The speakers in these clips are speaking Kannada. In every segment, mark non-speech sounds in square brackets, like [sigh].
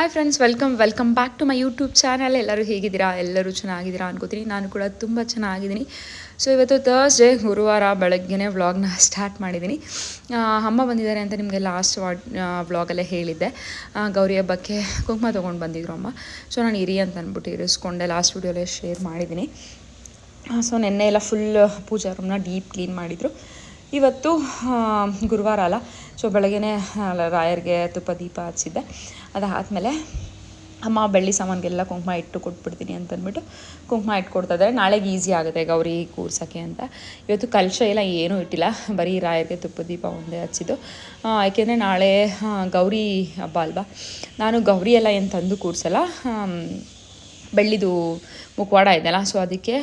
Hi friends welcome welcome back to my YouTube channel ಎಲ್ಲರೂ ಹೇಗಿದ್ದೀರಾ? ಎಲ್ಲರೂ ಚೆನ್ನಾಗಿದ್ದೀರಾ ಅನ್ಕೋತೀನಿ. ನಾನು ಕೂಡ ತುಂಬ ಚೆನ್ನಾಗಿದ್ದೀನಿ. ಸೊ ಇವತ್ತು ತರ್ಸ್ಡೇ ಗುರುವಾರ ಬೆಳಗ್ಗೆನೇ ವ್ಲಾಗ್ನ ಸ್ಟಾರ್ಟ್ ಮಾಡಿದ್ದೀನಿ. ಅಮ್ಮ ಬಂದಿದ್ದಾರೆ ಅಂತ ನಿಮಗೆ ಲಾಸ್ಟ್ ವಾಡ್ ವ್ಲಾಗಲ್ಲೇ ಹೇಳಿದ್ದೆ. ಗೌರಿ ಹಬ್ಬಕ್ಕೆ ಕುಂಕುಮ ತೊಗೊಂಡು ಬಂದಿದ್ರು ಅಮ್ಮ. ಸೊ ನಾನು ಇರಿ ಅಂತ ಅಂದ್ಬಿಟ್ಟು ಇರಿಸ್ಕೊಂಡೆ ಲಾಸ್ಟ್ ವೀಡಿಯೋಲೇ ಶೇರ್ ಮಾಡಿದ್ದೀನಿ. ಸೊ ನಿನ್ನೆ ಎಲ್ಲ ಫುಲ್ ಪೂಜಾ ರೂಮ್ನ ಡೀಪ್ ಕ್ಲೀನ್ ಮಾಡಿದರು. ಇವತ್ತು ಗುರುವಾರ ಅಲ್ಲ. ಸೊ ಬೆಳಗ್ಗೆನೇ ರಾಯರಿಗೆ ತುಪ್ಪ, ದೀಪ ಹಚ್ಚಿದ್ದೆ. ಅದಾದಮೇಲೆ, ಅಮ್ಮ ಬೆಳ್ಳಿ ಸಾಮಾನಿಗೆಲ್ಲ ಕುಂಕುಮ ಇಟ್ಟು ಕೊಟ್ಬಿಡ್ತೀನಿ ಅಂತಂದ್ಬಿಟ್ಟು ಕುಂಕುಮ ಇದ್ದಾರೆ. ನಾಳೆಗೆ ಈಸಿ ಆಗುತ್ತೆ, ಗೌರಿ ಕೂರ್ಸೋಕ್ಕೆ ಅಂತ. ಇವತ್ತು ಕಲಶ ಎಲ್ಲ ಏನೂ ಇಟ್ಟಿಲ್ಲ. ಬರೀ ರಾಯರಿಗೆ ತುಪ್ಪ, ದೀಪ ಒಂದೇ ಹಚ್ಚಿದ್ದು. ಯಾಕೆಂದರೆ ನಾಳೆ ಗೌರಿ ಹಬ್ಬ ಅಲ್ವಾ? ನಾನು ಗೌರಿ ಎಲ್ಲ ಏನು ತಂದು ಕೂರಿಸಲ್ಲ. ಬೆಳ್ಳಿದು ಮುಖವಾಡ ಇದೆಯಲ್ಲ, ಸೊ ಅದಕ್ಕೆ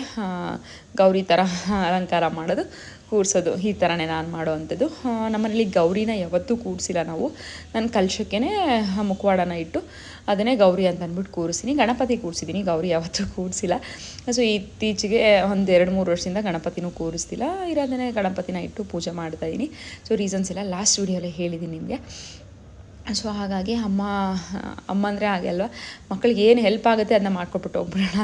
ಗೌರಿ ಥರ ಅಲಂಕಾರ ಮಾಡೋದು. ಕೂರಿಸೋದು, ಈ ಥರನೇ ನಾನು ಮಾಡೋವಂಥದ್ದು ನಮ್ಮನೇಲಿ ಗೌರಿನ ಯಾವತ್ತೂ ಕೂರಿಸಿಲ್ಲ ನಾವು. ನಾನು ಕಲ್ಶಕ್ಕೇ ಮುಖವಾಡನ ಇಟ್ಟು ಅದನ್ನೇ ಗೌರಿ ಅಂತ ಅಂದ್ಬಿಟ್ಟು ಕೂರಿಸ್ತೀನಿ ಗಣಪತಿ ಕೂರಿಸಿದ್ದೀನಿ ಗೌರಿ ಯಾವತ್ತೂ ಕೂರಿಸಿಲ್ಲ. ಸೊ, ಇತ್ತೀಚೆಗೆ ಒಂದು ಎರಡು ಮೂರು ವರ್ಷದಿಂದ ಗಣಪತಿನೂ ಕೂರಿಸ್ತಿಲ್ಲ. ಇರೋದನ್ನೇ ಗಣಪತಿನ ಇಟ್ಟು ಪೂಜೆ ಮಾಡ್ತಾಯಿದ್ದೀನಿ ಸೊ ರೀಸನ್ಸ್ ಎಲ್ಲ ಲಾಸ್ಟ್ ವೀಡಿಯೋಲ್ಲೇ ಹೇಳಿದ್ದೀನಿ ನಿಮಗೆ. ಸೊ ಹಾಗಾಗಿ ಅಮ್ಮ ಅಮ್ಮ ಅಂದರೆ ಹಾಗೆ ಅಲ್ವಾ? ಮಕ್ಕಳಿಗೆ ಏನು ಹೆಲ್ಪ್ ಆಗುತ್ತೆ ಅದನ್ನ ಮಾಡ್ಕೊಟ್ಬಿಟ್ಟು ಹೋಗ್ಬಿಡೋಣ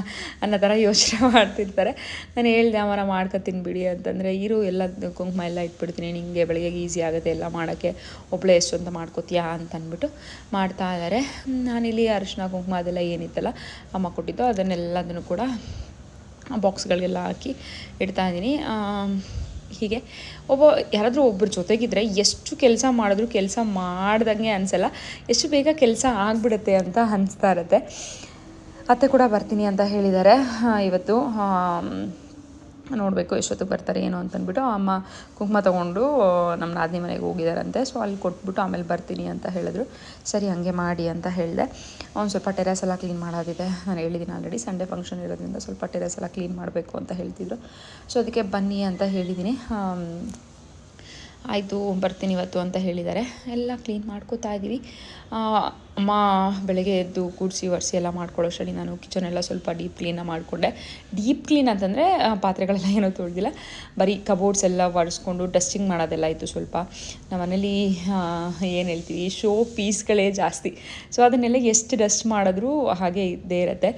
ಅನ್ನೋ ಥರ ಯೋಚನೆ [laughs] ಮಾಡ್ತಿರ್ತಾರೆ. ನಾನು ಹೇಳ್ದೆ ಅವರ ಮಾಡ್ಕೊತೀನಿ ಬಿಡಿ ಅಂತಂದರೆ, ಇರು ಎಲ್ಲ ಕುಂಕುಮ ಎಲ್ಲ ಇಟ್ಬಿಡ್ತೀನಿ ನಿಮಗೆ ಬೆಳಗ್ಗೆ ಈಸಿ ಆಗುತ್ತೆ, ಎಲ್ಲ ಮಾಡೋಕ್ಕೆ ಒಬ್ಬಳೆ ಎಷ್ಟು ಅಂತ ಮಾಡ್ಕೋತೀಯಾ? ಅಂತ ಅಂದ್ಬಿಟ್ಟು ಮಾಡ್ತಾ ಇದ್ದಾರೆ ನಾನಿಲ್ಲಿ ಅರಿಶಿನ, ಕುಂಕುಮ ಅದೆಲ್ಲ ಏನಿತ್ತಲ್ಲ, ಅಮ್ಮ ಕೊಟ್ಟಿದ್ದು, ಅದನ್ನೆಲ್ಲದನ್ನು ಕೂಡ ಬಾಕ್ಸ್ಗಳಿಗೆಲ್ಲ ಹಾಕಿ ಇಡ್ತಾ ಇದ್ದೀನಿ. ಹೀಗೆ. ಒಬ್ಬ ಯಾರಾದರೂ ಒಬ್ಬರ ಜೊತೆಗಿದ್ರೆ ಎಷ್ಟು ಕೆಲಸ ಮಾಡಿದ್ರು ಕೆಲಸ ಮಾಡ್ದಂಗೆ ಅನಿಸಲ್ಲ, ಎಷ್ಟು ಬೇಗ ಕೆಲಸ ಆಗಿಬಿಡುತ್ತೆ ಅಂತ ಅನಿಸ್ತಾ ಇರುತ್ತೆ. ಅತ್ತೆ ಕೂಡ ಬರ್ತೀನಿ ಅಂತ ಹೇಳಿದ್ದಾರೆ. ಇವತ್ತು ನೋಡಬೇಕು ಎಷ್ಟೊತ್ತಿಗೆ ಬರ್ತಾರೆ, ಏನು ಅಂತಂದ್ಬಿಟ್ಟು ಅಮ್ಮ ಕುಂಕುಮ ತೊಗೊಂಡು ನಮ್ಮ ನಾದಿನಿ ಮನೆಗೆ ಹೋಗಿದ್ದಾರಂತೆ ಸೊ ಅಲ್ಲಿ ಕೊಟ್ಬಿಟ್ಟು ಆಮೇಲೆ ಬರ್ತೀನಿ ಅಂತ ಹೇಳಿದ್ರು. ಸರಿ, ಹಾಗೆ ಮಾಡಿ ಅಂತ ಹೇಳಿದೆ. ಅವ್ನು ಸ್ವಲ್ಪ ಟೆರೆಸ್ ಎಲ್ಲ ಕ್ಲೀನ್ ಮಾಡೋದಿದೆ. ನಾನು ಹೇಳಿದ್ದೀನಿ ಆಲ್ರೆಡಿ ಸಂಡೇ ಫಂಕ್ಷನ್ ಇರೋದ್ರಿಂದ ಸ್ವಲ್ಪ ಟೆರೆಸ್ ಎಲ್ಲ ಕ್ಲೀನ್ ಮಾಡಬೇಕು ಅಂತ ಹೇಳ್ತಿದ್ರು. ಸೊ ಅದಕ್ಕೆ ಬನ್ನಿ ಅಂತ ಹೇಳಿದ್ದೀನಿ ಆಯಿತು, ಬರ್ತೀನಿ ಇವತ್ತು ಅಂತ ಹೇಳಿದ್ದಾರೆ. ಎಲ್ಲ ಕ್ಲೀನ್ ಮಾಡ್ಕೋತಾ ಇದ್ದೀವಿ ಅಮ್ಮ ಬೆಳಗ್ಗೆ ಎದ್ದು ಕೂಡಿಸಿ ಒರೆಸಿ ಎಲ್ಲ ಮಾಡ್ಕೊಳ್ಳೋಷ್ಟರಲ್ಲಿ ನಾನು ಕಿಚನ್ ಎಲ್ಲ ಸ್ವಲ್ಪ ಡೀಪ್ ಕ್ಲೀನಾಗಿ ಮಾಡಿಕೊಂಡೆ. ಡೀಪ್ ಕ್ಲೀನ್ ಅಂತಂದರೆ ಪಾತ್ರೆಗಳೆಲ್ಲ ಏನೂ ತೊಳೆದಿಲ್ಲ. ಬರೀ ಕಬೋರ್ಡ್ಸ್ ಎಲ್ಲ ಒರೆಸ್ಕೊಂಡು ಡಸ್ಟಿಂಗ್ ಮಾಡೋದೆಲ್ಲ ಇತ್ತು ಸ್ವಲ್ಪ. ನಮ್ಮ ಮನೇಲಿ ಏನು ಹೇಳ್ತೀವಿ ಶೋ ಪೀಸ್ಗಳೇ ಜಾಸ್ತಿ. ಸೊ ಅದನ್ನೆಲ್ಲ ಎಷ್ಟು ಡಸ್ಟ್ ಮಾಡಿದ್ರೂ ಹಾಗೆ ಇದ್ದೇ ಇರುತ್ತೆ.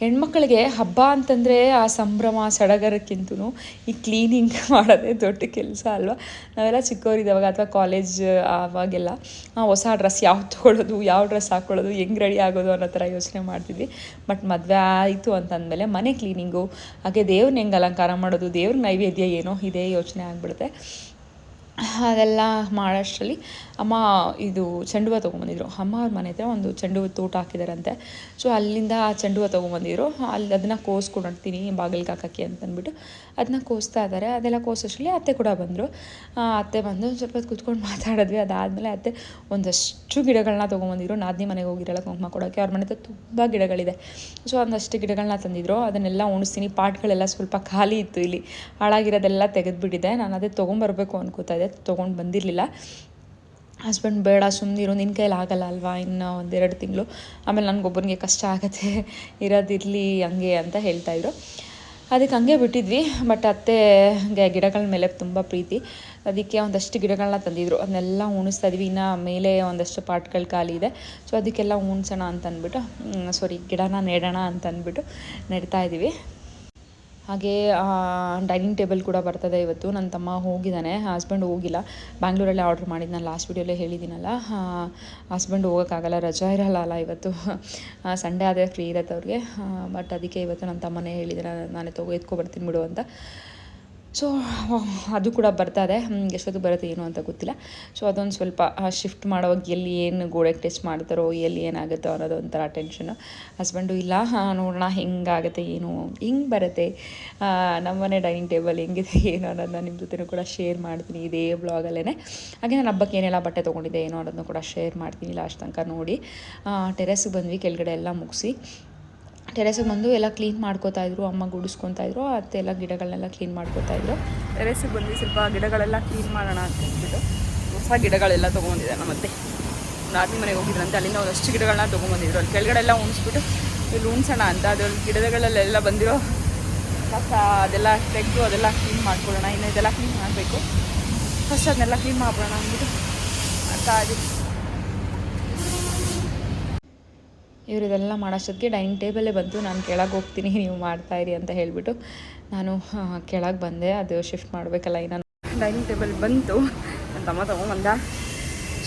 ಹೆಣ್ಮಕ್ಳಿಗೆ ಹಬ್ಬ ಅಂತಂದರೆ ಆ ಸಂಭ್ರಮ ಸಡಗರಕ್ಕಿಂತೂ ಈ ಕ್ಲೀನಿಂಗ್ [laughs] ಮಾಡೋದೇ ದೊಡ್ಡ ಕೆಲಸ ಅಲ್ವಾ? ನಾವೆಲ್ಲ ಚಿಕ್ಕವರಿದ್ದಾವಾಗ ಅಥವಾ ಕಾಲೇಜ್ ಆವಾಗೆಲ್ಲ ಹೊಸ ಡ್ರೆಸ್ ಯಾವ್ದು ತೊಗೊಳ್ಳೋದು ಯಾವ ಡ್ರೆಸ್ ಹಾಕ್ಕೊಳ್ಳೋದು ಹೆಂಗೆ ರೆಡಿ ಆಗೋದು ಅನ್ನೋ ಥರ ಯೋಚನೆ ಮಾಡ್ತಿದ್ವಿ. ಬಟ್ ಮದುವೆ ಆಯಿತು ಅಂತಂದಮೇಲೆ ಮನೆ ಕ್ಲೀನಿಂಗು ಹಾಗೆ ದೇವ್ರನ್ನ ಹೆಂಗೆ ಅಲಂಕಾರ ಮಾಡೋದು ದೇವ್ರ ನೈವೇದ್ಯ ಏನೋ ಇದೇ ಯೋಚನೆ ಆಗಿಬಿಡುತ್ತೆ. ಅದೆಲ್ಲ ಮಾಡೋಷ್ಟರಲ್ಲಿ ಅಮ್ಮ ಇದು ಚೆಂಡು ಹೂವು ತೊಗೊಂಬಂದಿದ್ರು. ಅಮ್ಮ ಅವ್ರ ಮನೆ ಹತ್ರ ಒಂದು ಚೆಂಡು ಹೂವು ತೋಟ ಹಾಕಿದಾರಂತೆ. ಸೊ ಅಲ್ಲಿಂದ ಆ ಚೆಂಡು ಹೂವು ತೊಗೊಂಬಂದಿದ್ರು. ಅಲ್ಲಿ ಅದನ್ನು ಕೋಸ್ಕೊಂಡಿರ್ತೀನಿ ಬಾಗಿಲಿಗೆ ಹಾಕೋಕ್ಕೆ ಅಂತಂದ್ಬಿಟ್ಟು ಅದನ್ನ ಕೋಸ್ತಾ ಇದ್ದಾರೆ ಅದೆಲ್ಲ ಕೋಸೋಷ್ಟರಲ್ಲಿ ಅತ್ತೆ ಕೂಡ ಬಂದರು. ಅತ್ತೆ ಬಂದು ಸ್ವಲ್ಪ ಹೊತ್ತು ಕೂತ್ಕೊಂಡು ಮಾತಾಡಿದ್ವಿ. ಅದಾದಮೇಲೆ ಅತ್ತೆ ಒಂದಷ್ಟು ಗಿಡಗಳನ್ನ ತೊಗೊಂಬಂದಿದ್ರು. ನಾದಿನಿ ಮನೆಗೆ ಹೋಗಿರಲ್ಲ ಕುಂಕುಮ ಕೊಡೋಕ್ಕೆ ಅವ್ರ ಮನೆ ಹತ್ರ ತುಂಬ ಗಿಡಗಳಿದೆ. ಸೊ ಒಂದಷ್ಟು ಗಿಡಗಳನ್ನ ತಂದಿದ್ರು. ಅದನ್ನೆಲ್ಲ ಉಣಿಸ್ತೀನಿ. ಪಾಟ್ಗಳೆಲ್ಲ ಸ್ವಲ್ಪ ಖಾಲಿ ಇತ್ತು ಇಲ್ಲಿ. ಹಾಳಾಗಿರೋದೆಲ್ಲ ತೆಗೆದುಬಿಟ್ಟಿದೆ. ನಾನು ಅದೇ ತೊಗೊಂಬರ್ಬೇಕು ಅನ್ಕೋತಾ ಇದ್ದೆ. ತೊಗೊಂಡು ಬಂದಿರಲಿಲ್ಲ. ಹಸ್ಬೆಂಡ್ ಬೇಡ ಸುಮ್ಮನಿರು ನಿನ್ನ ಕೈಲಿ ಆಗಲ್ಲ ಅಲ್ವಾ ಇನ್ನು ಒಂದೆರಡು ತಿಂಗಳು? ಆಮೇಲೆ ನನಗೊಬ್ಬನಿಗೆ ಕಷ್ಟ ಆಗುತ್ತೆ, ಇರೋದಿರಲಿ ಹಂಗೆ ಅಂತ ಹೇಳ್ತಾಯಿದ್ರು ಅದಕ್ಕೆ ಹಂಗೆ ಬಿಟ್ಟಿದ್ವಿ, ಬಟ್ ಅತ್ತೆಗೆ ಗಿಡಗಳ ಮೇಲೆ ತುಂಬ ಪ್ರೀತಿ. ಅದಕ್ಕೆ ಒಂದಷ್ಟು ಗಿಡಗಳನ್ನ ತಂದಿದ್ರು. ಅದನ್ನೆಲ್ಲ ಉಣಿಸ್ತಾ ಇದ್ವಿ. ಇನ್ನು ಮೇಲೆ ಒಂದಷ್ಟು ಪಾಟ್ಗಳು ಖಾಲಿ ಇದೆ. ಸೊ ಅದಕ್ಕೆಲ್ಲ ಉಣಿಸೋಣ ಅಂತ ಅಂದ್ಬಿಟ್ಟು ಸಾರಿ ಗಿಡನ ನೆಡೋಣ ಅಂತ ಅಂದ್ಬಿಟ್ಟು ನೆಡ್ತಾ ಇದ್ದೀವಿ. ಹಾಗೆ ಡೈನಿಂಗ್ ಟೇಬಲ್ ಕೂಡ ಬರ್ತದೆ ಇವತ್ತು. ನನ್ನ ತಮ್ಮ ಹೋಗಿದ್ದಾನೆ. ಹಸ್ಬೆಂಡ್ ಹೋಗಿಲ್ಲ. ಬ್ಯಾಂಗ್ಳೂರಲ್ಲೇ ಆರ್ಡ್ರ್ ಮಾಡಿದ್ದು ನಾನು ಲಾಸ್ಟ್ ವೀಡಿಯೋಲ್ಲೇ ಹೇಳಿದ್ದೀನಲ್ಲ. ಹಸ್ಬೆಂಡ್ ಹೋಗೋಕ್ಕಾಗಲ್ಲ. ರಜಾ ಇರಲ್ಲ ಅಲ್ಲ ಇವತ್ತು ಸಂಡೇ ಆದರೆ ಫ್ರೀ ಇರತ್ತೆ ಅವ್ರಿಗೆ. ಬಟ್ ಅದಕ್ಕೆ ಇವತ್ತು ನನ್ನ ತಮ್ಮನೇ ಹೇಳಿದ್ದಾರೆ ನಾನೇ ತಗೋ ಎತ್ಕೊಬರ್ತೀನಿ ಬಿಡು ಅಂತ. ಸೊ [laughs] ಅದು ಕೂಡ ಬರ್ತಾ ಬರ್ತದೆ ಎಷ್ಟೊತ್ತು ಬರುತ್ತೆ ಏನು ಅಂತ ಗೊತ್ತಿಲ್ಲ. ಸೊ ಅದೊಂದು ಸ್ವಲ್ಪ ಶಿಫ್ಟ್ ಮಾಡೋವಾಗ ಎಲ್ಲಿ ಏನು ಗೋಡೆಗೆ ಟೆಸ್ಟ್ ಮಾಡ್ತಾರೋ, ಎಲ್ಲಿ ಏನಾಗುತ್ತೋ ಅನ್ನೋದು ಒಂಥರ ಟೆನ್ಷನು ಹಸ್ಬೆಂಡು ಇಲ್ಲ. ನೋಡೋಣ ಹೆಂಗಾಗುತ್ತೆ, ಏನು, ಹಿಂಗೆ ಬರುತ್ತೆ? ನಮ್ಮನೆ ಡೈನಿಂಗ್ ಟೇಬಲ್ ಹೆಂಗಿದೆ, [laughs] ಏನು ಅನ್ನೋದನ್ನ ನಿಮ್ಮ ಜೊತೆನೂ ಕೂಡ ಶೇರ್ ಮಾಡ್ತೀನಿ ಇದೇ ಬ್ಲಾಗಲ್ಲೇ ಹಾಗೆ ನಾನು ಹಬ್ಬಕ್ಕೆ ಏನೆಲ್ಲ ಬಟ್ಟೆ ತೊಗೊಂಡಿದ್ದೆ, ಏನೋ ಅನ್ನೋದನ್ನು ಕೂಡ ಶೇರ್ ಮಾಡ್ತೀನಿ ಲಾಸ್ಟ್ ತನಕ ನೋಡಿ. ಟೆರೆಸ್ಗೆ ಬಂದ್ವಿ, ಕೆಳಗಡೆ ಎಲ್ಲ ಮುಗಿಸಿ. ಟೆರೆಸಿಗೆ ಬಂದು ಎಲ್ಲ ಕ್ಲೀನ್ ಮಾಡ್ಕೋತಾ ಇದ್ರು, ಅಮ್ಮ ಗುಡಿಸ್ಕೊತಾ ಇದ್ರು, ಅತ್ತೆ ಎಲ್ಲ ಗಿಡಗಳನ್ನೆಲ್ಲ ಕ್ಲೀನ್ ಮಾಡ್ಕೋತಾ ಇದ್ರು. ಟೆರೆಸಿಗೆ ಬಂದು ಸ್ವಲ್ಪ ಗಿಡಗಳೆಲ್ಲ ಕ್ಲೀನ್ ಮಾಡೋಣ ಅಂತ ಹೇಳ್ಬಿಟ್ಟು ಹೊಸ ಗಿಡಗಳೆಲ್ಲ ತೊಗೊಂಡಿದ್ದೆ ನಮ್ಮತ್ತೆ ರಾತ್ರಿ ಮನೆಗೆ ಹೋಗಿದ್ರಂತೆ, ಅಲ್ಲಿಂದ ಒಂದಷ್ಟು ಗಿಡಗಳನ್ನ ತೊಗೊಂಬಂದಿದ್ರು ಅಲ್ಲಿ ಕೆಳಗಡೆ ಎಲ್ಲ ಉಣಿಸ್ಬಿಟ್ಟು ಇಲ್ಲಿ ಉಣ್ಸೋಣ ಅಂತ, ಅದ್ರಲ್ಲಿ ಗಿಡಗಳಲ್ಲೆಲ್ಲ ಬಂದಿರೋ ಕಸ, ಅದೆಲ್ಲ ತೆಗೆದು ಅದೆಲ್ಲ ಕ್ಲೀನ್ ಮಾಡ್ಕೊಳ್ಳೋಣ, ಇನ್ನು ಇದೆಲ್ಲ ಕ್ಲೀನ್ ಮಾಡಬೇಕು. ಫಸ್ಟ್ ಅದನ್ನೆಲ್ಲ ಕ್ಲೀನ್ ಮಾಡ್ಬೋಣ ಅಂದ್ಬಿಟ್ಟು ಅಂತ ಇದ್ದೀವಿ. ಇವರು ಇದೆಲ್ಲ ಮಾಡೋಷ್ಟೊತ್ತಿಗೆ ಡೈನಿಂಗ್ ಟೇಬಲೇ ಬಂತು. ನಾನು ಕೆಳಗೆ ಹೋಗ್ತೀನಿ, ನೀವು ಮಾಡ್ತಾಯಿರಿ ಅಂತ ಹೇಳಿಬಿಟ್ಟು ನಾನು ಕೆಳಗೆ ಬಂದೆ. ಅದು ಶಿಫ್ಟ್ ಮಾಡಬೇಕಲ್ಲ ಇನ್ನು ಡೈನಿಂಗ್ ಟೇಬಲ್ ಬಂತು. ನನ್ನ ತಮ್ಮ ತೊಗೊಂಬಂದ.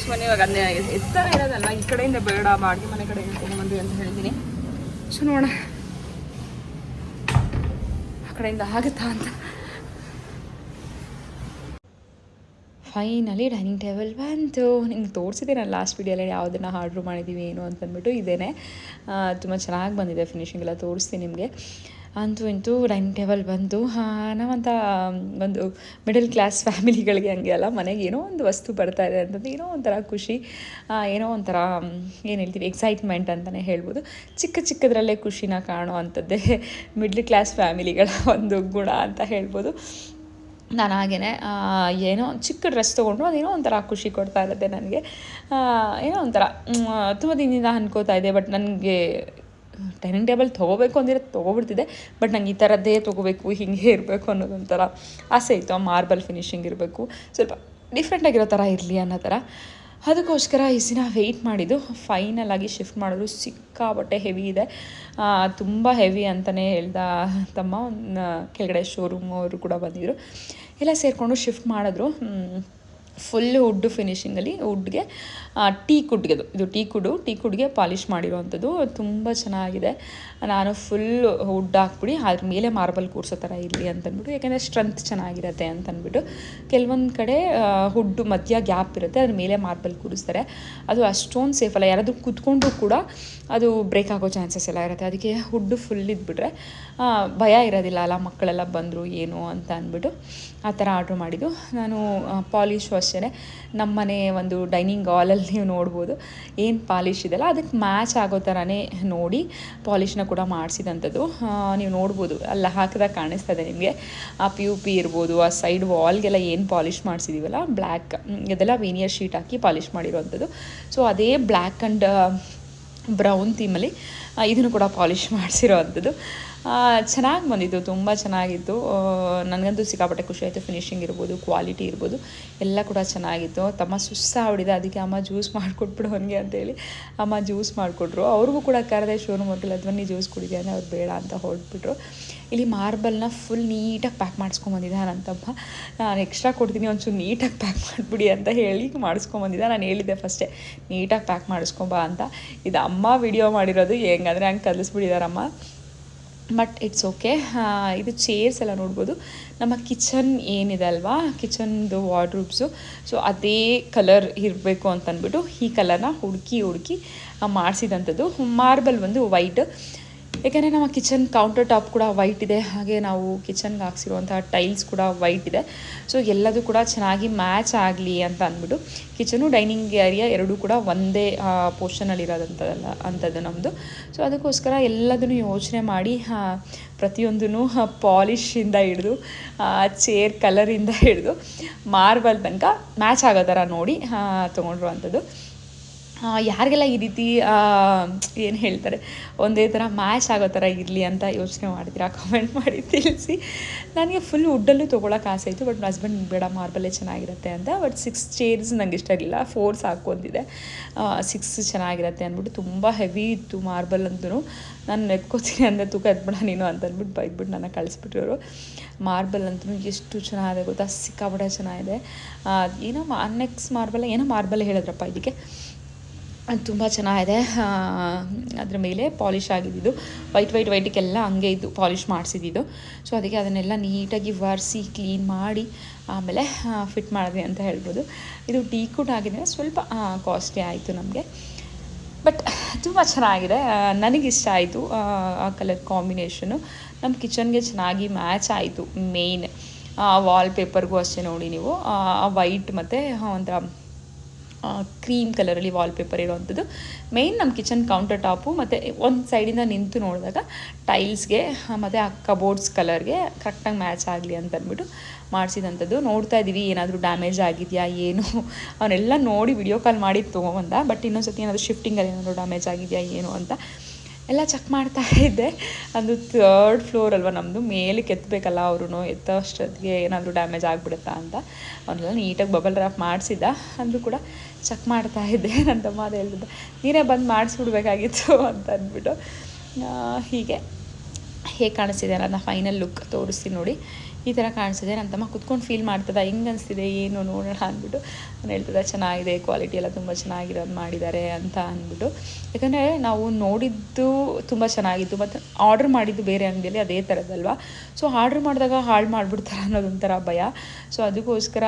ಸುಮ್ಮನೆ ಇವಾಗ ಅದನ್ನೇ ಎತ್ತರ ಇರೋದಲ್ಲ, ಈ ಕಡೆಯಿಂದ ಬೇಡ ಮಾಡಿ ಮನೆ ಕಡೆ ತೊಗೊಂಬಂದ್ವಿ ಅಂತ ಹೇಳ್ತೀನಿ. ಸೊ ನೋಡೋಣ, ಆ ಕಡೆಯಿಂದ ಆಗುತ್ತಾ ಅಂತ. ಫೈನಲಿ ಡೈನಿಂಗ್ ಟೇಬಲ್ ಬಂತು. ನಿಮ್ಗೆ ತೋರಿಸಿದೆ ನಾನು ಲಾಸ್ಟ್ ವೀಡಿಯೋಲ್ಲಿ ಯಾವುದನ್ನು ಆರ್ಡ್ರ್ ಮಾಡಿದ್ದೀವಿ ಏನು ಅಂತಂದ್ಬಿಟ್ಟು ಇದೇನೆ. ತುಂಬ ಚೆನ್ನಾಗಿ ಬಂದಿದೆ ಫಿನಿಶಿಂಗ್ ಎಲ್ಲ ತೋರಿಸ್ತೀನಿ ನಿಮಗೆ. ಅಂತೂ ಇಂತೂ ಡೈನಿಂಗ್ ಟೇಬಲ್ ಬಂತು. ನಾವಂತ, ಒಂದು ಮಿಡಲ್ ಕ್ಲಾಸ್ ಫ್ಯಾಮಿಲಿಗಳಿಗೆ ಹಂಗೆ ಅಲ್ಲ, ಮನೆಗೆ ಏನೋ ಒಂದು ವಸ್ತು ಬರ್ತಾ ಇದೆ ಅಂತಂದು ಏನೋ ಒಂಥರ ಖುಷಿ. ಏನೋ ಒಂಥರ, ಏನು ಹೇಳ್ತೀವಿ ಎಕ್ಸೈಟ್ಮೆಂಟ್ ಅಂತಲೇ ಹೇಳ್ಬೋದು. ಚಿಕ್ಕ ಚಿಕ್ಕದರಲ್ಲೇ ಖುಷಿನ ಕಾಣೋ ಅಂಥದ್ದೇ ಮಿಡ್ಲ್ ಕ್ಲಾಸ್ ಫ್ಯಾಮಿಲಿಗಳ ಒಂದು ಗುಣ ಅಂತ ಹೇಳ್ಬೋದು. ನಾನು ಹಾಗೆಯೇ ಏನೋ ಚಿಕ್ಕ ಡ್ರೆಸ್ ತೊಗೊಂಡ್ರು ಅದೇನೋ ಒಂಥರ ಖುಷಿ ಕೊಡ್ತಾ ಇರುತ್ತೆ ನನಗೆ. ಏನೋ ಒಂಥರ ತುಂಬ ದಿನದಿಂದ ಅನ್ಕೋತಾ ಇದೆ ಬಟ್ ನನಗೆ ಡೈನಿಂಗ್ ಟೇಬಲ್ ತೊಗೋಬೇಕು ಅಂದಿರೋ ತೊಗೊಬಿಡ್ತಿದೆ ಬಟ್ ನಂಗೆ ಈ ಥರದ್ದೇ ತೊಗೋಬೇಕು, ಹಿಂಗೆ ಇರಬೇಕು ಅನ್ನೋದೊಂಥರ ಆಸೆ ಇತ್ತು. ಆ ಮಾರ್ಬಲ್ ಫಿನಿಶಿಂಗ್ ಇರಬೇಕು, ಸ್ವಲ್ಪ ಡಿಫ್ರೆಂಟಾಗಿರೋ ಥರ ಇರಲಿ ಅನ್ನೋ ಥರ ಅದಕ್ಕೋಸ್ಕರ ಈ ದಿನ ವೆಯ್ಟ್ ಮಾಡಿದ್ದು. ಫೈನಲಾಗಿ ಶಿಫ್ಟ್ ಮಾಡಿದ್ರು ಸಿಕ್ಕಾಬಟ್ಟೆ ಹೆವಿ ಇದೆ. ತುಂಬ ಹೆವಿ ಅಂತಲೇ ಹೇಳ್ದ ತಮ್ಮ ಕೆಳಗಡೆ ಶೋರೂಮ್ ಅವರು ಕೂಡ ಬಂದಿದ್ದರು ಎಲ್ಲ ಸೇರಿಕೊಂಡು ಶಿಫ್ಟ್ ಮಾಡಿದ್ರು. ಫುಲ್ ವುಡ್ ಫಿನಿಶಿಂಗಲ್ಲಿ ವುಡ್ಗೆ ಟೀ ಕುಡ್ಗೆ ಅದು ಇದು ಟೀ ಕುಡು, ಟೀ ಕುಡ್ಗೆ ಪಾಲಿಷ್ ಮಾಡಿರೋವಂಥದ್ದು. ತುಂಬ ಚೆನ್ನಾಗಿದೆ. ನಾನು ಫುಲ್ ವುಡ್ ಹಾಕ್ಬಿಡಿ, ಅದ್ರ ಮೇಲೆ ಮಾರ್ಬಲ್ ಕೂರಿಸೋ ಥರ ಇರಲಿ ಅಂತಂದ್ಬಿಟ್ಟು ಯಾಕೆಂದರೆ ಸ್ಟ್ರೆಂತ್ ಚೆನ್ನಾಗಿರುತ್ತೆ ಅಂತಂದ್ಬಿಟ್ಟು ಕೆಲವೊಂದು ಕಡೆ ಹುಡ್ಡು ಮಧ್ಯ ಗ್ಯಾಪ್ ಇರುತ್ತೆ, ಅದ್ರ ಮೇಲೆ ಮಾರ್ಬಲ್ ಕೂರಿಸ್ತಾರೆ. ಅದು ಅಷ್ಟೊಂದು ಸೇಫ್ ಅಲ್ಲ. ಯಾರಾದರೂ ಕುತ್ಕೊಂಡು ಕೂಡ ಅದು ಬ್ರೇಕ್ ಆಗೋ ಚಾನ್ಸಸ್ ಎಲ್ಲ ಇರುತ್ತೆ. ಅದಕ್ಕೆ ಹುಡ್ಡು ಫುಲ್ ಇದ್ಬಿಟ್ರೆ ಭಯ ಇರೋದಿಲ್ಲ ಅಲ್ಲ ಮಕ್ಕಳೆಲ್ಲ ಬಂದರು, ಏನು ಅಂತ ಅಂದ್ಬಿಟ್ಟು ಆ ಥರ ಆರ್ಡ್ರ್ ಮಾಡಿದ್ದು. ನಾನು ಪಾಲಿಶು ಅಷ್ಟೇ ನಮ್ಮನೆ ಒಂದು ಡೈನಿಂಗ್ ಹಾಲಲ್ಲಿ ನೀವು ನೋಡ್ಬೋದು. ಏನು ಪಾಲಿಶ್ ಇದೆಯಲ್ಲ ಅದಕ್ಕೆ ಮ್ಯಾಚ್ ಆಗೋ ಥರನೇ ನೋಡಿ ಪಾಲಿಶ್ನ ಕೂಡ ಮಾಡಿಸಿದಂಥದ್ದು. ನೀವು ನೋಡ್ಬೋದು, ಅಲ್ಲ ಹಾಕಿದಾಗ ಕಾಣಿಸ್ತಾ ಇದೆ ನಿಮಗೆ. ಆ ಪಿ ಯು ಪಿ ಇರ್ಬೋದು, ಆ ಸೈಡ್ ವಾಲ್ಗೆಲ್ಲ ಏನು ಪಾಲಿಶ್ ಮಾಡಿಸಿದ್ದೀವಲ್ಲ ಬ್ಲ್ಯಾಕ್ ಇದೆಲ್ಲ ವೀನಿಯರ್ ಶೀಟ್ ಹಾಕಿ ಪಾಲಿಶ್ ಮಾಡಿರೋವಂಥದ್ದು ಸೊ ಅದೇ ಬ್ಲ್ಯಾಕ್ ಆ್ಯಂಡ್ ಬ್ರೌನ್ ಥೀಮಲ್ಲಿ ಇದನ್ನು ಕೂಡ ಪಾಲಿಷ್ ಮಾಡಿಸಿರೋ ಅಂಥದ್ದು ಚೆನ್ನಾಗಿ ಬಂದಿತ್ತು ತುಂಬ ಚೆನ್ನಾಗಿತ್ತು. ನನಗಂತೂ ಸಿಕ್ಕಾಪಟ್ಟೆ ಖುಷಿ ಆಯಿತು. ಫಿನಿಶಿಂಗ್ ಇರ್ಬೋದು ಕ್ವಾಲಿಟಿ ಇರ್ಬೋದು, ಎಲ್ಲ ಕೂಡ ಚೆನ್ನಾಗಿತ್ತು. ತಮ್ಮ ಸುಸ್ತಾಗ್ಬಿಟ್ಟಿದೆ ಅದಕ್ಕೆ ಅಮ್ಮ ಜ್ಯೂಸ್ ಮಾಡಿಕೊಟ್ಬಿಡು ಅವನಿಗೆ ಅಂತೇಳಿ ಅಮ್ಮ ಜ್ಯೂಸ್ ಮಾಡಿಕೊಟ್ರು. ಅವ್ರಿಗೂ ಕೂಡ ಕರೆದೆ ಶೋರೂಮ್ ಹೋಟೆಲ್ ಧ್ವನಿ ಜ್ಯೂಸ್ ಕುಡಿದೆ ಅಂದರೆ ಅವ್ರು ಬೇಡ ಅಂತ ಹೊರಟ್ಬಿಟ್ರು. ಇಲ್ಲಿ ಮಾರ್ಬಲ್ನ ಫುಲ್ ನೀಟಾಗಿ ಪ್ಯಾಕ್ ಮಾಡಿಸ್ಕೊಂಬಂದಿದ್ದೆ ತಮ್ಮ ನಾನು ಎಕ್ಸ್ಟ್ರಾ ಕೊಡ್ತೀನಿ, ಒಂಚೂರು ನೀಟಾಗಿ ಪ್ಯಾಕ್ ಮಾಡಿಬಿಡಿ ಅಂತ ಹೇಳಿ ಮಾಡಿಸ್ಕೊಂಬಂದಿದ್ದ ನಾನು ಹೇಳಿದ್ದೆ ಫಸ್ಟೇ ನೀಟಾಗಿ ಪ್ಯಾಕ್ ಮಾಡಿಸ್ಕೊಂಬ ಅಂತ. ಇದು ಅಮ್ಮ ವಿಡಿಯೋ ಮಾಡಿರೋದು, ಹೆಂಗಂದರೆ ಹಂಗೆ ಕಲಿಸ್ಬಿಟ್ಟಿದಾರಮ್ಮ. ಬಟ್ ಇಟ್ಸ್ ಓಕೆ ಇದು ಚೇರ್ಸ್ ಎಲ್ಲ ನೋಡ್ಬೋದು. ನಮ್ಮ ಕಿಚನ್ ಏನಿದೆ ಅಲ್ವಾ? ಕಿಚನ್ದು ವಾರ್ಡ್ರೂಬ್ಸು ಸೊ ಅದೇ ಕಲರ್ ಇರಬೇಕು ಅಂತಂದ್ಬಿಟ್ಟು ಈ ಕಲರ್ನ ಹುಡುಕಿ ಹುಡುಕಿ ಮಾಡಿಸಿದಂಥದ್ದು. ಮಾರ್ಬಲ್ ಒಂದು ವೈಟ್ ಯಾಕೆಂದರೆ ನಮ್ಮ ಕಿಚನ್ ಕೌಂಟರ್ ಟಾಪ್ ಕೂಡ ವೈಟ್ ಇದೆ. ಹಾಗೆ ನಾವು ಕಿಚನ್ಗೆ ಹಾಕ್ಸಿರುವಂತಹ ಟೈಲ್ಸ್ ಕೂಡ ವೈಟ್ ಇದೆ. ಸೊ ಎಲ್ಲದೂ ಕೂಡ ಚೆನ್ನಾಗಿ ಮ್ಯಾಚ್ ಆಗಲಿ ಅಂತ ಅಂದ್ಬಿಟ್ಟು ಕಿಚನು ಡೈನಿಂಗ್ ಏರಿಯಾ ಎರಡೂ ಕೂಡ ಒಂದೇ ಪೋರ್ಷನಲ್ಲಿ ಇರೋದಂಥದ್ದಲ್ಲ, ಅಂಥದ್ದು ನಮ್ಮದು ಸೊ ಅದಕ್ಕೋಸ್ಕರ ಎಲ್ಲದನ್ನು ಯೋಚನೆ ಮಾಡಿ ಪ್ರತಿಯೊಂದೂ ಪಾಲಿಶಿಂದ ಹಿಡಿದು ಚೇರ್ ಕಲರಿಂದ ಹಿಡಿದು ಮಾರ್ಬಲ್ ತನಕ ಮ್ಯಾಚ್ ಆಗೋ ಥರ ನೋಡಿ ತೊಗೊಂಡಿರುವಂಥದ್ದು. ಯಾರಿಗೆಲ್ಲ ಈ ರೀತಿ ಏನು ಹೇಳ್ತಾರೆ, ಒಂದೇ ಥರ ಮ್ಯಾಚ್ ಆಗೋ ಥರ ಇರಲಿ ಅಂತ ಯೋಚನೆ ಮಾಡ್ತೀರಾ ಕಮೆಂಟ್ ಮಾಡಿ ತಿಳಿಸಿ. ನನಗೆ ಫುಲ್ ವುಡ್ಡಲ್ಲೂ ತೊಗೊಳಕ್ಕೆ ಆಸೆ ಇತ್ತು ಬಟ್ ಹಸ್ಬೆಂಡ್ ಬೇಡ ಮಾರ್ಬಲ್ಲೇ ಚೆನ್ನಾಗಿರುತ್ತೆ ಅಂತ ಬಟ್ ಸಿಕ್ಸ್ ಚೇರ್ಸ್ ನಂಗೆ ಇಷ್ಟ ಆಗಿಲ್ಲ ಫೋರ್ ಸಾಕು ಅಂತಿದೆ. ಸಿಕ್ಸ್ ಚೆನ್ನಾಗಿರುತ್ತೆ ಅಂದ್ಬಿಟ್ಟು ತುಂಬ ಹೆವಿ ಇತ್ತು ಮಾರ್ಬಲ್ ಅಂತೂ ನಾನು ನೆತ್ಕೋತೀನಿ ಅಂದರೆ ತೂಕ ಎತ್ಬಿಡ ನೀನು ಅಂತ ಅಂದ್ಬಿಟ್ಟು ಬೈದ್ಬಿಟ್ಟು ನನ್ನ ಕಳಿಸ್ಬಿಟ್ಟಿರೋರು ಮಾರ್ಬಲ್ ಅಂತೂ ಎಷ್ಟು ಚೆನ್ನಾಗಿದೆ ಗೊತ್ತಾ, ಸಿಕ್ಕಾಪಟ್ಟೆ ಚೆನ್ನಾಗಿದೆ. ಏನೋ ನೆಕ್ಸ್ ಮಾರ್ಬಲ್ ಏನೋ ಮಾರ್ಬಲ್ ಹೇಳಿದ್ರಪ್ಪ ಇದಕ್ಕೆ. ಅದು ತುಂಬ ಚೆನ್ನಾಗಿದೆ. ಅದ್ರ ಮೇಲೆ ಪಾಲಿಷ್ ಆಗಿದ್ದು ವೈಟ್ ವೈಟ್ ವೈಟಿಗೆಲ್ಲ ಹಂಗೆ ಇದ್ದು ಪಾಲಿಷ್ ಮಾಡಿಸಿದ್ದು ಸೊ ಅದಕ್ಕೆ ಅದನ್ನೆಲ್ಲ ನೀಟಾಗಿ ಒರೆಸಿ ಕ್ಲೀನ್ ಮಾಡಿ, ಆಮೇಲೆ ಫಿಟ್ ಮಾಡಿದೆ ಅಂತ ಹೇಳ್ಬೋದು. ಇದು ಟೀ ಆಗಿದೆ ಸ್ವಲ್ಪ ಕಾಸ್ಟ್ಲಿ ಆಯಿತು ನಮಗೆ. ಬಟ್ ತುಂಬ ಚೆನ್ನಾಗಿದೆ. ನನಗಿಷ್ಟ ಆಯಿತು, ಆ ಕಲರ್ ಕಾಂಬಿನೇಷನು ನಮ್ಮ ಕಿಚನ್ಗೆ ಚೆನ್ನಾಗಿ ಮ್ಯಾಚ್ ಆಯಿತು ಮೇಯ್ನ್ ವಾಲ್ ಪೇಪರ್ಗೂ ಅಷ್ಟೇ ನೋಡಿ ನೀವು. ವೈಟ್ ಮತ್ತು ಒಂಥರ ಕ್ರೀಮ್ ಕಲರಲ್ಲಿ ವಾಲ್ಪೇಪರ್ ಇರೋವಂಥದ್ದು. ಮೇಯ್ನ್ ನಮ್ಮ ಕಿಚನ್ ಕೌಂಟರ್ ಟಾಪು ಮತ್ತು ಒಂದು ಸೈಡಿಂದ ನಿಂತು ನೋಡಿದಾಗ ಟೈಲ್ಸ್ಗೆ ಮತ್ತು ಆ ಕಬೋರ್ಡ್ಸ್ ಕಲರ್ಗೆ ಕರೆಕ್ಟಾಗಿ ಮ್ಯಾಚ್ ಆಗಲಿ ಅಂತ ಅಂದ್ಬಿಟ್ಟು ಮಾಡಿಸಿದಂಥದ್ದು. ನೋಡ್ತಾ ಇದ್ದೀವಿ ಏನಾದರೂ ಡ್ಯಾಮೇಜ್ ಆಗಿದೆಯಾ, ಏನು? [laughs] ಅವನ್ನೆಲ್ಲ ನೋಡಿ ವಿಡಿಯೋ ಕಾಲ್ ಮಾಡಿ ತೊಗೊಂಬಂದ ಬಟ್ ಇನ್ನೊಂದು ಸತಿ ಏನಾದರೂ ಶಿಫ್ಟಿಂಗಲ್ಲಿ ಏನಾದರೂ ಡ್ಯಾಮೇಜ್ ಆಗಿದೆಯಾ, ಏನು ಅಂತ. ಎಲ್ಲ ಚೆಕ್ ಮಾಡ್ತಾ ಇದ್ದೆ. ಅದು ಥರ್ಡ್ ಫ್ಲೋರ್ ಅಲ್ವಾ ನಮ್ಮದು ಮೇಲೆ ಕೆತ್ತಬೇಕಲ್ಲ ಅವರು ಎತ್ತೋ ಅಷ್ಟೊತ್ತಿಗೆ ಏನಾದರೂ ಡ್ಯಾಮೇಜ್ ಆಗಿಬಿಡುತ್ತಾ ಅಂತ. ಅವನ್ನೆಲ್ಲ ನೀಟಾಗಿ ಬಬಲ್ ರ್ಯಾಪ್ ಮಾಡಿಸಿದ್ದ. ಅಂದರೂ ಕೂಡ ಚೆಕ್ ಮಾಡ್ತಾ ಇದ್ದೆ. [laughs] ನನ್ನ ತಮ್ಮ ಅದು ಹೇಳಿದ ನೀನೇ ಬಂದು ಮಾಡಿಸ್ಬಿಡ್ಬೇಕಾಗಿತ್ತು [laughs] ಅಂತ ಅಂದ್ಬಿಟ್ಟು. ಹೀಗೆ. ಹೇಗೆ ಕಾಣಿಸ್ತಿದೆ ನನ್ನ ಫೈನಲ್ ಲುಕ್ ತೋರಿಸ್ತೀನಿ ನೋಡಿ. ಈ ಥರ ಕಾಣಿಸಿದೆ ನನ್ನ ತಮ್ಮ ಕುತ್ಕೊಂಡು ಫೀಲ್ ಮಾಡ್ತದ, ಹೆಂಗೆ ಅನಿಸ್ತಿದೆ? ಏನು ನೋಡೋಣ? ಅಂದ್ಬಿಟ್ಟು ನಾನು ಹೇಳ್ತದೆ, ಚೆನ್ನಾಗಿದೆ ಕ್ವಾಲಿಟಿ ಎಲ್ಲ ತುಂಬ ಚೆನ್ನಾಗಿರೋದು ಮಾಡಿದ್ದಾರೆ ಅಂತ ಅಂದ್ಬಿಟ್ಟು. ಯಾಕಂದರೆ ನಾವು ನೋಡಿದ್ದು ತುಂಬ ಚೆನ್ನಾಗಿತ್ತು, ಮತ್ತು ಆರ್ಡ್ರ್ ಮಾಡಿದ್ದು ಬೇರೆ ಅಂಗಡಿಯಲ್ಲಿ ಅದೇ ಥರದ್ದಲ್ವ ಸೊ ಆರ್ಡ್ರ್ ಮಾಡಿದಾಗ ಹಾಳು ಮಾಡಿಬಿಡ್ತಾರೆ ಅನ್ನೋದೊಂಥರ ಭಯ. ಸೊ ಅದಕ್ಕೋಸ್ಕರ,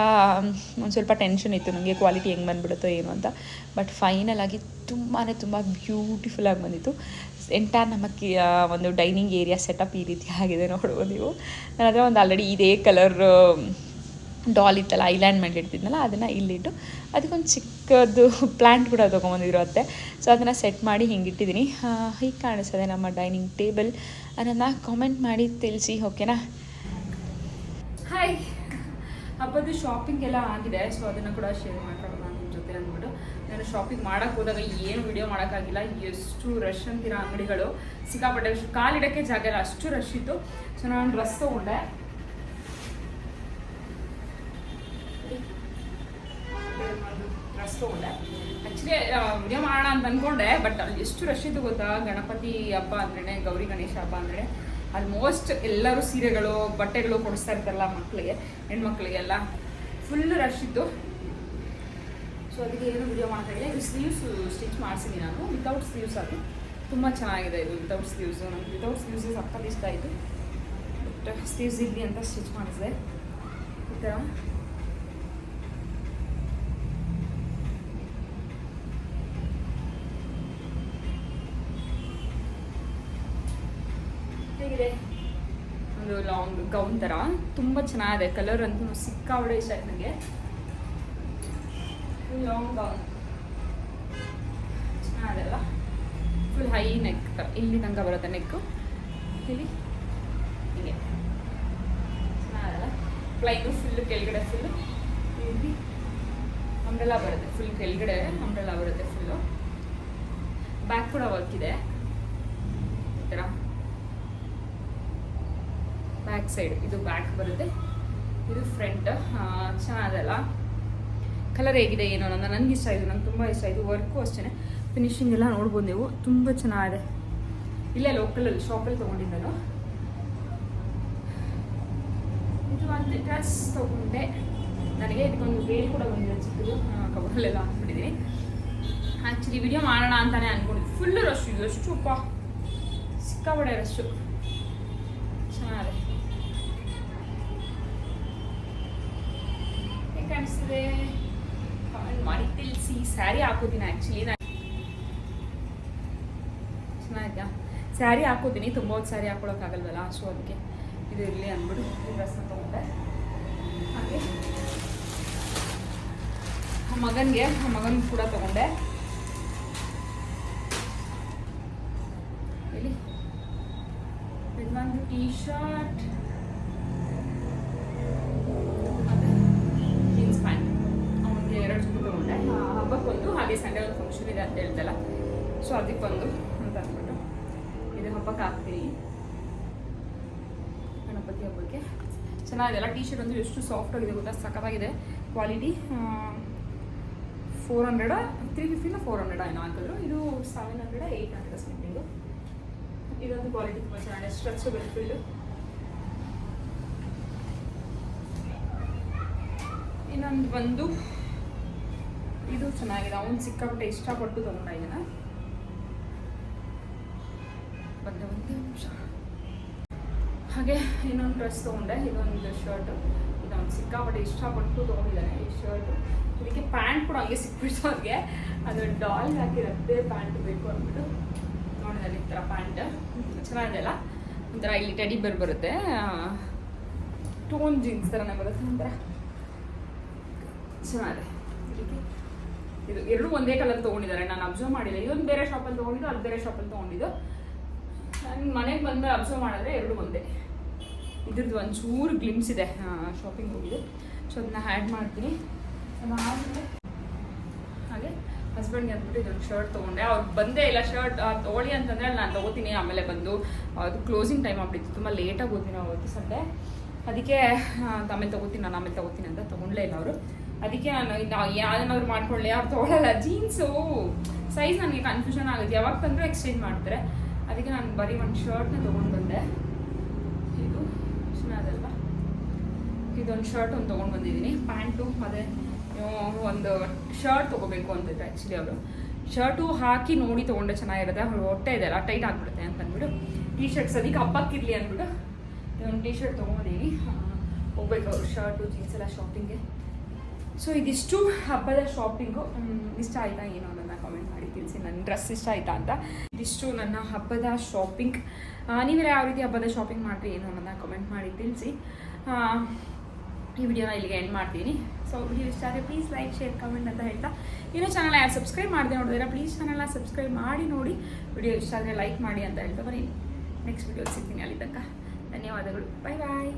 ಒಂದು ಸ್ವಲ್ಪ ಟೆನ್ಷನ್ ಇತ್ತು. ನನಗೆ ಕ್ವಾಲಿಟಿ ಹೆಂಗೆ ಬಂದುಬಿಡುತ್ತೋ, ಏನು ಅಂತ. ಬಟ್ ಫೈನಲ್ ಆಗಿ ತುಂಬಾ ತುಂಬ ಬ್ಯೂಟಿಫುಲ್ಲಾಗಿ ಬಂದಿತ್ತು. ಎಂಟೈರ್ ನಮ್ಮ ಒಂದು ಡೈನಿಂಗ್ ಏರಿಯಾ ಸೆಟಪ್ ಈ ರೀತಿ ಆಗಿದೆ ನೋಡ್ಬೋದು ನೀವು. ನನ್ನ ಹತ್ರ ಒಂದು ಆಲ್ರೆಡಿ ಇದೇ ಕಲರ್ ಡಾಲ್ ಇತ್ತಲ್ಲ ಐಲ್ಯಾಂಡ್ ಮಾಡಿ ಇಡ್ತಿದ್ನಲ್ಲ, ಅದನ್ನು ಇಲ್ಲಿಟ್ಟು ಅದಕ್ಕೊಂದು ಚಿಕ್ಕದು ಪ್ಲ್ಯಾಂಟ್ ಕೂಡ ತೊಗೊಂಬಂದಿರುತ್ತೆ. ಸೊ ಅದನ್ನು ಸೆಟ್ ಮಾಡಿ ಹಿಂಗೆ ಇಟ್ಟಿದ್ದೀನಿ ಹೀಗೆ ಕಾಣಿಸ್ತದೆ ನಮ್ಮ ಡೈನಿಂಗ್ ಟೇಬಲ್ ಅದನ್ನು ಕಾಮೆಂಟ್ ಮಾಡಿ ತಿಳಿಸಿ ಓಕೆನಾ ಹಾಯ್ ಹಬ್ಬದ ಶಾಪಿಂಗ್ ಎಲ್ಲ ಆಗಿದೆ ಸೊ ಅದನ್ನು ಕೂಡ ಶೇರ್ ಮಾಡ್ಕೊಳ್ಳೋಣ ಜೊತೆ ಅಂದ್ಬಿಟ್ಟು ನಾನು ಶಾಪಿಂಗ್ ಮಾಡೋಕ್ಕೆ ಹೋದಾಗ ಏನು ವಿಡಿಯೋ ಮಾಡೋಕ್ಕಾಗಿಲ್ಲ. ಎಷ್ಟು ರಶ್ ಅಂತೀರ ಅಂಗಡಿಗಳು. ಸಿಕ್ಕಾಪಟ್ಟೆ ಕಾಲಿಡೋಕ್ಕೆ ಜಾಗ ಇಲ್ಲ. ಅಷ್ಟು ರಶ್ ಇತ್ತು. ಸೊ ನಾನು ಡ್ರೆಸ್ ತೊಗೊಂಡೆ. ಡ್ರೆಸ್ ಆ್ಯಕ್ಚುಲಿ ವಿಡಿಯೋ ಮಾಡೋಣ ಅಂತ ಅಂದ್ಕೊಂಡೆ ಬಟ್ ಅಲ್ಲಿ ಎಷ್ಟು ರಶ್ ಇತ್ತು ಗೊತ್ತಾ? ಗಣಪತಿ ಹಬ್ಬ ಅಂದ್ರೆ ಗೌರಿ ಗಣೇಶ ಹಬ್ಬ ಅಂದರೆ ಆಲ್ಮೋಸ್ಟ್ ಎಲ್ಲರೂ ಸೀರೆಗಳು, ಬಟ್ಟೆಗಳು ಕೊಡಿಸ್ತಾ ಇರ್ತಾರಲ್ಲ ಮಕ್ಕಳಿಗೆ ಹೆಣ್ಮಕ್ಳಿಗೆಲ್ಲ. ಫುಲ್ ರಶ್ ಇತ್ತು. ಸೊ ಅದಕ್ಕೆ ಏನು ವಿಡಿಯೋ ಮಾಡ್ತಾಯಿಲ್ಲ. ಇದು ಸ್ಲೀವ್ಸ್ ಸ್ಟಿಚ್ ಮಾಡಿಸಿದ್ದೀನಿ ನಾನು. ವಿತೌಟ್ ಸ್ಲೀವ್ಸ್ ಅದು. ತುಂಬ ಚೆನ್ನಾಗಿದೆ ಇದು ವಿತೌಟ್ ಸ್ಲೀವ್ಸು ನನಗೆ ವಿತೌಟ್ ಸ್ಲೀವ್ಸ್ ಸಕ್ಕತ್ ಇಷ್ಟ ಆಯಿತು. ಬಟ್ ಸ್ಲೀವ್ಸ್ ಇರಲಿ ಅಂತ ಸ್ಟಿಚ್ ಮಾಡಿಸಿದೆ ಈ ಥರ ಒಂದು ಲಾಂಗ್ ಗೌನ್ ಥರ ತುಂಬ ಚೆನ್ನಾಗಿದೆ. ಕಲರ್ ಅಂತೂ ಸಿಕ್ಕಾವಡೆ ಇಷ್ಟ ಆಯ್ತು ನನಗೆ ಲಾಂಗ್ ಚೆನ್ನಾಗಲ್ಲ ಫುಲ್ ಹೈ ನೆಕ್ ಇಲ್ಲಿ ತನಕ ಬರುತ್ತೆ ನೆಕ್ಕು ಇಲ್ಲಿ ಹೀಗೆ ಚೆನ್ನಾಗಲ್ಲ ಪ್ಲೈನು ಫುಲ್ ಕೆಳಗಡೆ ಫುಲ್ಲು ಇಲ್ಲಿ ಅಂಬ್ರೆಲ್ಲ ಬರುತ್ತೆ. ಫುಲ್ ಕೆಳಗಡೆ ಅಂಬ್ರೆಲ್ಲ ಬರುತ್ತೆ ಫುಲ್ಲು ಬ್ಯಾಕ್ ಕೂಡ ವರ್ಕ್ ಇದೆ. ಈ ಥರ ಬ್ಯಾಕ್ ಸೈಡ್ ಇದು ಬ್ಯಾಕ್ ಬರುತ್ತೆ. ಇದು ಫ್ರಂಟ್ ಚೆನ್ನಾಗಲ್ಲ ಕಲರ್ ಹೇಗಿದೆ ಏನೋ ನನ್ನ ನನಗೆ ಇಷ್ಟ ಆಯಿತು, ನಂಗೆ ತುಂಬ ಇಷ್ಟ ಆಯಿತು. ವರ್ಕು ಅಷ್ಟೇ ಫಿನಿಶಿಂಗ್ ಎಲ್ಲ ನೋಡ್ಬೋದು ನೀವು. ತುಂಬ ಚೆನ್ನಾಗಿದೆ. ಇಲ್ಲೇ ಲೋಕಲಲ್ಲಿ ಶಾಪಲ್ಲಿ ತೊಗೊಂಡಿದ್ದೆ ನಾನು ಇದು ಒಂದು ಡ್ರೆಸ್ ತೊಗೊಂಡೆ. ನನಗೆ ಇದಕ್ಕೊಂದು ಬೇಲ್ ಕೂಡ ಬಂದಿದೆ ಚಿಕ್ಕದು ಕವರಲ್ಲೆಲ್ಲ ಹಾಕ್ಬಿಟ್ಟಿದ್ದೀನಿ. ಆ್ಯಕ್ಚುಲಿ ವಿಡಿಯೋ ಮಾಡೋಣ ಅಂತಾನೆ ಅನ್ಕೊಂಡಿದ್ದೆ. ಫುಲ್ಲು ರಶ್ ಇದು. ಎಷ್ಟು ಅಪ್ಪ ಸಿಕ್ಕಾಬಡೆ ರಶ್ಶು ಚೆನ್ನಾಗಿದೆ. ಹೇಗೆ ಕಾಣಿಸ್ತಿದೆ? ಕಮೆಂಟ್ ಮಾಡಿ ತಿಳಿಸಿ ಸ್ಯಾರಿ ಹಾಕೋತೀನಿ ಆ್ಯಕ್ಚುಲಿ ನಾನು ಚೆನ್ನಾಗಿದ್ಯಾ? ಸ್ಯಾರಿ ಹಾಕೋತೀನಿ. ತುಂಬ ಹೊತ್ತು ಸ್ಯಾರಿ ಹಾಕೊಳಕ್ಕಾಗಲ್ವಲ್ಲ ಸೊ ಅದಕ್ಕೆ ಇದು ಇರಲಿ ಅಂದ್ಬಿಟ್ಟು ಡ್ರೆಸ್ನ ತೊಗೊಂಡೆ. ಹಾಗೆ. ಮಗನಿಗೆ, ಆ ಮಗನ್ ಕೂಡ ತೊಗೊಂಡೆ. ಇಲ್ಲಿ ಇದೊಂದು ಟೀ ಶರ್ಟ್ ಹೇಳ್ದಲ್ಲ. ಸೊ ಅದಕ್ಕೊಂದು ಅಂತ ಅಂದ್ಬಿಟ್ಟು ಇದು ಹಬ್ಬಕ್ಕೆ ಹಾಕ್ತೀನಿ. ಗಣಪತಿ ಹಬ್ಬಕ್ಕೆ. ಚೆನ್ನಾಗಿದೆ. ಟೀ ಶರ್ಟ್ ಒಂದು ಎಷ್ಟು ಸಾಫ್ಟ್ ಆಗಿದೆ ಗೊತ್ತಾ? ಸಖತ್ತಾಗಿದೆ. ಕ್ವಾಲಿಟಿ ಫೋರ್ ಹಂಡ್ರೆಡ ತ್ರೀ ಫಿಫ್ಟಿನ ಫೋರ್ ಹಂಡ್ರೆಡ ಏನೋ ಹಾಕಿದ್ರು. ಇದು seven hundred eight hundred something ಇದೊಂದು ಕ್ವಾಲಿಟಿ ತುಂಬ ಚೆನ್ನಾಗಿದೆ. ಸ್ಟ್ರೆಚ್ ಫುಲ್ಲು ಇನ್ನೊಂದು ಬಂದು ಇದು ಚೆನ್ನಾಗಿದೆ. ಅವನು ಸಿಕ್ಕಾಪಟ್ಟೆ ಇಷ್ಟಪಟ್ಟು ತೊಗೊಂಡ ಇದನ್ನ. ಬಂದೆ ಒಂದು ನಿಮಿಷ. ಹಾಗೆ ಇನ್ನೊಂದು ಡ್ರೆಸ್ ತೊಗೊಂಡೆ. ಇದೊಂದು ಶರ್ಟ್ ಅವ್ನು ಸಿಕ್ಕಾಪಟ್ಟೆ ಇಷ್ಟಪಟ್ಟು ತೊಗೊಂಡಿದ್ದಾನೆ ಈ ಶರ್ಟು ಇದಕ್ಕೆ ಪ್ಯಾಂಟ್ ಕೂಡ ಹಂಗೆ ಸಿಕ್ಬಿಡ್ತು ಅವ್ರಿಗೆ ಅದು ಡಾಲ್ ಹಾಕಿರತ್ತೆ ಪ್ಯಾಂಟ್ ಬೇಕು ಅಂದ್ಬಿಟ್ಟು ನೋಡಿದಾನೆ ಈ ಥರ ಪ್ಯಾಂಟ್ ಚೆನ್ನಾಗಿದೆ ಅಲ್ಲ? ಒಂಥರ ಇಲ್ಲಿ ಟೆಡಿ ಬರ್ ಬರುತ್ತೆ. ಟೋನ್ ಜೀನ್ಸ್ ಥರನೇ ಬರುತ್ತೆ ಒಂಥರ. ಚೆನ್ನಾಗಿದೆ. ಇದು ಎರಡು ಒಂದೇ ಕಲರ್ ತಗೊಂಡಿದ್ದಾರೆ. ನಾನು ಅಬ್ಸರ್ವ್ ಮಾಡಿಲ್ಲ. ಇದೊಂದು ಬೇರೆ ಶಾಪಲ್ಲಿ ತಗೊಂಡಿದ್ದು ಅದು ಬೇರೆ ಶಾಪಲ್ಲಿ ತಗೊಂಡಿದ್ದು. ನಾನು ಮನೆಗೆ ಬಂದ ಅಬ್ಸರ್ವ್ ಮಾಡಿದ್ರೆ ಎರಡು ಒಂದೇ. ಇದ್ರದ್ದು ಒಂಚೂರು ಗ್ಲಿಮ್ಸ್ ಇದೆ. ಶಾಪಿಂಗ್ ಹೋಗಿದ್ದು. ಸೊ ಅದನ್ನ ಆ್ಯಡ್ ಮಾಡ್ತೀನಿ. ಅದಾದಮೇಲೆ ಹಾಗೆ ಹಸ್ಬೆಂಡ್ಗೆ ಅಂದ್ಬಿಟ್ಟು ಇದೊಂದು ಶರ್ಟ್ ತೊಗೊಂಡೆ. ಅವ್ರು ಬಂದೇ ಇಲ್ಲ ಶರ್ಟ್ ತೊಗೊಳ್ಳಿ ಅಂತಂದರೆ ನಾನು ತೊಗೋತೀನಿ. ಆಮೇಲೆ ಬಂದು ಅದು ಕ್ಲೋಸಿಂಗ್ ಟೈಮ್ ಆಗ್ಬಿಟ್ಟಿತ್ತು. ತುಂಬ ಲೇಟಾಗಿ ಹೋದ್ವಿ ಅವತ್ತು ಸಂಡೆ. ಅದಕ್ಕೆ ಆಮೇಲೆ ತೊಗೋತೀನಿ ನಾನು, ಆಮೇಲೆ ತೊಗೋತೀನಿ ಅಂತ ತೊಗೊಂಡ್ಲೇ ಇಲ್ಲ ಅವರು. ಅದಕ್ಕೆ ನಾನು ಯಾವ್ದನ್ನಾದ್ರು ಮಾಡ್ಕೊಳ್ಳಿ ಅವ್ರು ತೊಗೊಳಲ್ಲ. ಜೀನ್ಸು ಸೈಜ್ ನನಗೆ ಕನ್ಫ್ಯೂಷನ್ ಆಗುತ್ತೆ. ಯಾವಾಗ ತಂದರೂ ಎಕ್ಸ್ಚೇಂಜ್ ಮಾಡ್ತಾರೆ. ಅದಕ್ಕೆ ನಾನು ಬರೀ ಒಂದು ಶರ್ಟ್ನ ತೊಗೊಂಡು ಬಂದೆ ಇದು ಅದಲ್ವ? ಇದೊಂದು ಶರ್ಟ್ ಒಂದು ತೊಗೊಂಡು ಬಂದಿದ್ದೀನಿ ಪ್ಯಾಂಟು ಮತ್ತೆ ಒಂದು ಶರ್ಟ್ ತೊಗೋಬೇಕು ಅಂತಿದ್ರು ಆ್ಯಕ್ಚುಲಿ ಅವರು. ಶರ್ಟು ಹಾಕಿ ನೋಡಿ ತೊಗೊಂಡೆ, ಚೆನ್ನಾಗಿರುತ್ತೆ. ಅವ್ರು ಹೊಟ್ಟೆ ಇದೆಲ್ಲ ಟೈಟ್ ಆಗಿಬಿಡುತ್ತೆ ಅಂತ ಅಂದ್ಬಿಟ್ಟು ಟೀ ಶರ್ಟ್ಸ್ ಅದಕ್ಕೆ ಹಬ್ಬಕ್ಕಿರಲಿ ಅಂದ್ಬಿಟ್ಟು ಇದೊಂದು ಟೀ ಶರ್ಟ್ ತೊಗೊಂಡಿದ್ದೀನಿ ಹೋಗ್ಬೇಕು ಅವರು ಶರ್ಟು ಜೀನ್ಸ್ ಎಲ್ಲ ಶಾಪಿಂಗ್ಗೆ ಸೊ ಇದಿಷ್ಟು ಹಬ್ಬದ ಶಾಪಿಂಗು ಇಷ್ಟ ಆಯ್ತಾ ಏನು ಅನ್ನೋದನ್ನ ಕಾಮೆಂಟ್ ಮಾಡಿ ತಿಳಿಸಿ. ನನ್ನ ಡ್ರೆಸ್ ಇಷ್ಟ ಆಯ್ತಾ ಅಂತ. ಇದಿಷ್ಟು ನನ್ನ ಹಬ್ಬದ ಶಾಪಿಂಗ್ ನೀವೆಲ್ಲ ಯಾವ ರೀತಿ ಹಬ್ಬದ ಶಾಪಿಂಗ್ ಮಾಡಿರಿ ಏನು ಅನ್ನೋದನ್ನ ಕಾಮೆಂಟ್ ಮಾಡಿ ತಿಳಿಸಿ. ಈ ವಿಡಿಯೋನ ಇಲ್ಲಿಗೆ ಎಂಡ್ ಮಾಡ್ತೀನಿ. ಸೊ ವಿಡಿಯೋ ಇಷ್ಟ ಆದರೆ ಪ್ಲೀಸ್ ಲೈಕ್ ಶೇರ್ ಕಮೆಂಟ್ ಅಂತ ಹೇಳ್ತಾ. ಇನ್ನೂ ಚಾನಲ್ ಯಾರು ಸಬ್ಸ್ಕ್ರೈಬ್ ಮಾಡಿದೆ ನೋಡಿದ್ರೆ ಪ್ಲೀಸ್ ಚಾನಲ್ನ ಸಬ್ಸ್ಕ್ರೈಬ್ ಮಾಡಿ ನೋಡಿ. ವಿಡಿಯೋ ಇಷ್ಟ ಆದರೆ ಲೈಕ್ ಮಾಡಿ ಅಂತ ಹೇಳ್ತಾ ಬರೀ ನೆಕ್ಸ್ಟ್ ವಿಡಿಯೋ ಸಿಗ್ತೀನಿ ಅಲ್ಲಿ ತನಕ ಧನ್ಯವಾದಗಳು. ಬಾಯ್ ಬಾಯ್